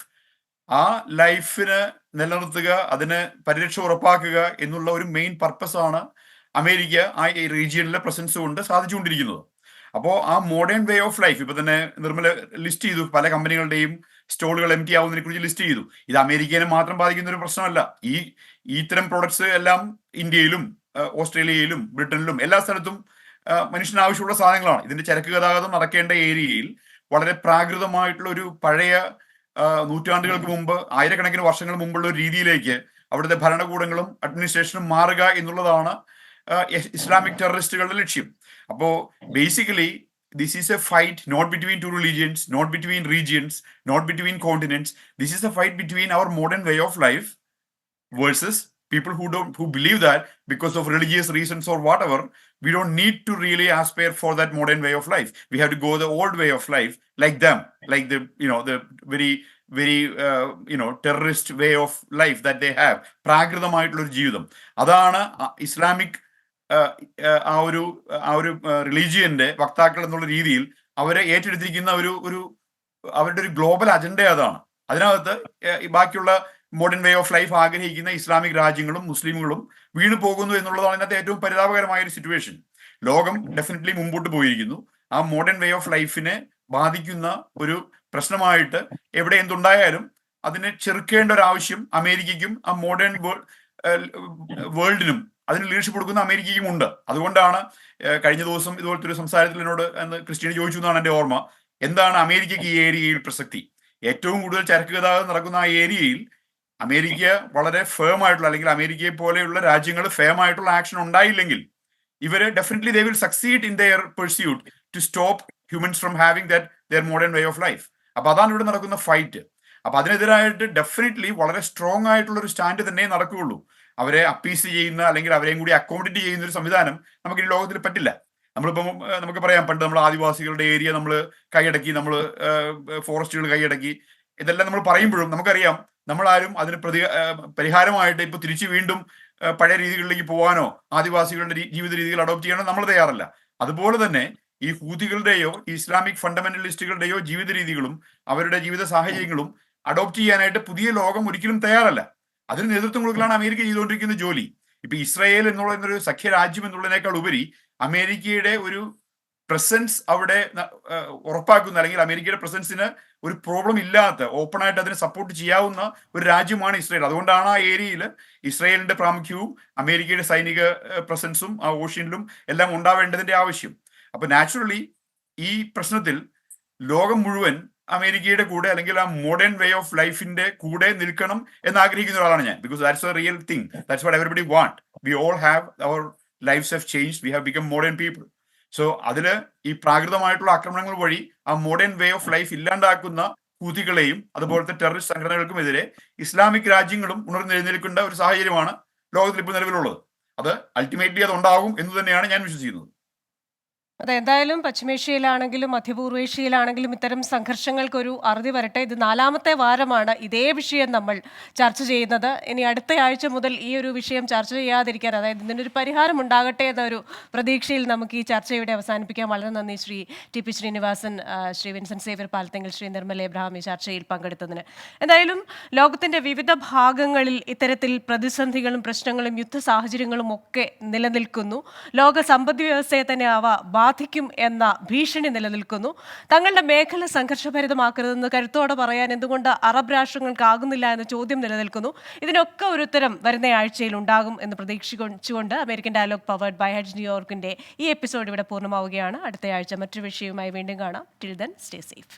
ആ ലൈഫിന് നിലനിർത്തുക അതിന് പരിരക്ഷ ഉറപ്പാക്കുക എന്നുള്ള ഒരു മെയിൻ പർപ്പസ് ആണ് അമേരിക്ക ആ റീജിയനിലെ പ്രസൻസ് കൊണ്ട് സാധിച്ചുകൊണ്ടിരിക്കുന്നത്. അപ്പോൾ ആ മോഡേൺ വേ ഓഫ് ലൈഫ് ഇപ്പൊ തന്നെ നിർമ്മല ലിസ്റ്റ് ചെയ്തു. പല കമ്പനികളുടെയും സ്റ്റോളുകൾ എം ടി ആവുന്നതിനെ കുറിച്ച് ലിസ്റ്റ് ചെയ്തു. ഇത് അമേരിക്കനെ മാത്രം ബാധിക്കുന്ന ഒരു പ്രശ്നമല്ല. ഈ ഇത്തരം പ്രോഡക്ട്സ് എല്ലാം ഇന്ത്യയിലും ഓസ്ട്രേലിയയിലും ബ്രിട്ടനിലും എല്ലാ സ്ഥലത്തും മനുഷ്യന് ആവശ്യമുള്ള സാധനങ്ങളാണ്. ഇതിന്റെ ചരക്ക് ഗതാഗതം നടക്കേണ്ട ഏരിയയിൽ വളരെ പ്രാകൃതമായിട്ടുള്ള ഒരു പഴയ നൂറ്റാണ്ടുകൾക്ക് മുമ്പ് ആയിരക്കണക്കിന് വർഷങ്ങൾ മുമ്പുള്ള ഒരു രീതിയിലേക്ക് അവിടുത്തെ ഭരണകൂടങ്ങളും അഡ്മിനിസ്ട്രേഷനും മാറുക എന്നുള്ളതാണ് ഇസ്ലാമിക് ടെററിസ്റ്റുകളുടെ ലക്ഷ്യം. അപ്പോ basically this is a fight not between two religions not between regions not between continents this is a fight between our modern way of life versus people who don't who believe that because of religious reasons or whatever we don't need to really aspire for that modern way of life we have to go the old way of life like them like the you know the very very uh, you know terrorist way of life that they have പ്രാകൃതമായിട്ടുള്ള ഒരു ജീവിതം അതാണ് Islamic ആ ഒരു ആ ഒരു റിലീജിയന്റെ വക്താക്കൾ എന്നുള്ള രീതിയിൽ അവരെ ഏറ്റെടുത്തിരിക്കുന്ന ഒരു ഒരു അവരുടെ ഒരു ഗ്ലോബൽ അജണ്ട അതാണ് അതിനകത്ത് ബാക്കിയുള്ള മോഡേൺ വേ ഓഫ് ലൈഫ് ആഗ്രഹിക്കുന്ന ഇസ്ലാമിക് രാജ്യങ്ങളും മുസ്ലിമുകളും വീണു പോകുന്നു എന്നുള്ളതാണ് ഇതിനകത്ത് ഏറ്റവും പരിതാപകരമായ ഒരു സിറ്റുവേഷൻ ലോകം ഡെഫിനറ്റ്ലി മുമ്പോട്ട് പോയിരിക്കുന്നു. ആ മോഡേൺ വേ ഓഫ് ലൈഫിനെ ബാധിക്കുന്ന ഒരു പ്രശ്നമായിട്ട് എവിടെ എന്തുണ്ടായാലും അതിനെ ചെറുക്കേണ്ട ഒരു ആവശ്യം അമേരിക്കയ്ക്കും ആ മോഡേൺ വേൾഡിനും അതിന് ലീഡർഷിപ്പ് കൊടുക്കുന്ന അമേരിക്കയ്ക്കും ഉണ്ട്. അതുകൊണ്ടാണ് കഴിഞ്ഞ ദിവസം ഇതുപോലത്തെ ഒരു സംസാരത്തിൽ എന്നോട് ക്രിസ്ത്യന് ചോദിച്ചു എന്നാണ് എന്റെ ഓർമ്മ. എന്താണ് അമേരിക്കയ്ക്ക് ഈ ഏരിയയിൽ പ്രസക്തി? ഏറ്റവും കൂടുതൽ ചരക്ക് ഗതാഗതം നടക്കുന്ന ആ ഏരിയയിൽ അമേരിക്ക വളരെ ഫേം ആയിട്ടുള്ള അല്ലെങ്കിൽ അമേരിക്കയെ പോലെയുള്ള രാജ്യങ്ങൾ ഫേം ആയിട്ടുള്ള ആക്ഷൻ ഉണ്ടായില്ലെങ്കിൽ ഇവർ definitely they will succeed in their pursuit to stop humans from having that their modern way of life അപ്പൊ അതാണ് ഇവിടെ നടക്കുന്ന ഫൈറ്റ് അപ്പൊ അതിനെതിരായിട്ട് ഡെഫിനറ്റ്ലി വളരെ സ്ട്രോങ് ആയിട്ടുള്ള ഒരു സ്റ്റാൻഡ് തന്നെ നടക്കുകയുള്ളൂ. അവരെ അപ്പീസ് ചെയ്യുന്ന അല്ലെങ്കിൽ അവരെയും കൂടി അക്കോമഡേറ്റ് ചെയ്യുന്ന ഒരു സംവിധാനം നമുക്ക് ഈ ലോകത്തിൽ പറ്റില്ല. നമ്മളിപ്പം നമുക്ക് പറയാം പണ്ട് നമ്മൾ ആദിവാസികളുടെ ഏരിയ നമ്മൾ കൈയടക്കി നമ്മൾ ഫോറസ്റ്റുകൾ കൈയടക്കി ഇതെല്ലാം നമ്മൾ പറയുമ്പോഴും നമുക്കറിയാം നമ്മളാരും അതിന് പ്രതി പരിഹാരമായിട്ട് ഇപ്പൊ തിരിച്ചു വീണ്ടും പഴയ രീതികളിലേക്ക് പോകാനോ ആദിവാസികളുടെ ജീവിത രീതികൾ അഡോപ്റ്റ് ചെയ്യാനോ നമ്മൾ തയ്യാറല്ല. അതുപോലെ തന്നെ ഈ ഹൂതികളുടെയോ ഇസ്ലാമിക് ഫണ്ടമെന്റലിസ്റ്റുകളുടെയോ ജീവിത രീതികളും അവരുടെ ജീവിത സാഹചര്യങ്ങളും അഡോപ്റ്റ് ചെയ്യാനായിട്ട് പുതിയ ലോകം ഒരിക്കലും തയ്യാറല്ല. അതിന് നേതൃത്വം കൊടുക്കലാണ് അമേരിക്ക ചെയ്തുകൊണ്ടിരിക്കുന്ന ജോലി. ഇപ്പൊ ഇസ്രായേൽ എന്നുള്ള ഒരു സഖ്യ രാജ്യം എന്നുള്ളതിനേക്കാൾ ഉപരി അമേരിക്കയുടെ ഒരു പ്രസൻസ് അവിടെ ഉറപ്പാക്കുന്ന. അല്ലെങ്കിൽ അമേരിക്കയുടെ പ്രസൻസിന് ഒരു പ്രോബ്ലം ഇല്ലാത്ത ഓപ്പൺ ആയിട്ട് അതിനെ സപ്പോർട്ട് ചെയ്യാവുന്ന ഒരു രാജ്യമാണ് ഇസ്രായേൽ. അതുകൊണ്ടാണ് ആ ഏരിയയിൽ ഇസ്രായേലിന്റെ പ്രാമുഖ്യവും അമേരിക്കയുടെ സൈനിക പ്രസൻസും ആ ഓഷ്യനിലും എല്ലാം ഉണ്ടാവേണ്ടതിന്റെ ആവശ്യം. അപ്പൊ നാച്ചുറലി ഈ പ്രശ്നത്തിൽ ലോകം മുഴുവൻ അമേരിക്കയുടെ കൂടെ അല്ലെങ്കിൽ ആ മോഡേൺ വേ ഓഫ് ലൈഫിന്റെ കൂടെ നിൽക്കണം എന്ന് ആഗ്രഹിക്കുന്ന ഒരാളാണ് ഞാൻ. Because that's a real thing that's what everybody want we all have our lifes have change we have become modern people so അതിൽ ഈ പ്രാകൃതമായിട്ടുള്ള ആക്രമണങ്ങൾ വഴി ആ മോഡേൺ വേ ഓഫ് ലൈഫ് ഇല്ലാണ്ടാക്കുന്ന കൂതികളെയും അതുപോലത്തെ ടെററിസ്റ്റ് സംഘടനകൾക്കുമെതിരെ ഇസ്ലാമിക് രാജ്യങ്ങളും ഉണർന്നെഴുന്നേൽക്കേണ്ട ഒരു സാഹചര്യമാണ് ലോകത്തിൽ ഇപ്പോൾ നിലവിലുള്ളത്. അത് അൾട്ടിമേറ്റ്ലി അത് ഉണ്ടാകും എന്ന് തന്നെയാണ് ഞാൻ വിശ്വസിക്കുന്നത്. അതെ എന്തായാലും പശ്ചിമേഷ്യയിലാണെങ്കിലും മധ്യപൂർവേഷ്യയിലാണെങ്കിലും ഇത്തരം സംഘർഷങ്ങൾക്കൊരു അറുതി വരട്ടെ. ഇത് നാലാമത്തെ വാരമാണ് ഇതേ വിഷയം നമ്മൾ ചർച്ച ചെയ്യുന്നത്. ഇനി അടുത്ത ആഴ്ച മുതൽ ഈ ഒരു വിഷയം ചർച്ച ചെയ്യാതിരിക്കാൻ അതായത് ഇതിനൊരു പരിഹാരം ഉണ്ടാകട്ടെ എന്നൊരു പ്രതീക്ഷയിൽ നമുക്ക് ഈ ചർച്ച ഇവിടെ അവസാനിപ്പിക്കാം. വളരെ നന്ദി Shri T P Srinivasan Shri Vincent Xavier പാലത്തെങ്കിൽ Shri Nirmala Abraham ഈ ചർച്ചയിൽ പങ്കെടുത്തതിന്. എന്തായാലും ലോകത്തിന്റെ വിവിധ ഭാഗങ്ങളിൽ ഇത്തരത്തിൽ പ്രതിസന്ധികളും പ്രശ്നങ്ങളും യുദ്ധ സാഹചര്യങ്ങളും ഒക്കെ നിലനിൽക്കുന്നു. ലോക സമ്പദ് വ്യവസ്ഥയെ തന്നെ അവ ബാധിക്കും എന്ന ഭീഷണി നിലനിൽക്കുന്നു. തങ്ങളുടെ മേഖല സംഘർഷഭരിതമാക്കരുതെന്ന് കരുത്തോടെ പറയാൻ എന്തുകൊണ്ട് അറബ് രാഷ്ട്രങ്ങൾക്കാകുന്നില്ല എന്ന ചോദ്യം നിലനിൽക്കുന്നു. ഇതിനൊക്കെ ഒരു ഉത്തരം വരുന്ന ആഴ്ചയിൽ ഉണ്ടാകും എന്ന് പ്രതീക്ഷിച്ചുകൊണ്ട് American dialogue powered by hedge ന്യൂയോർക്കിന്റെ ഈ എപ്പിസോഡ് ഇവിടെ പൂർണമാവുകയാണ്. അടുത്ത ആഴ്ച മറ്റൊരു വിഷയവുമായി വീണ്ടും കാണാം. Till then stay safe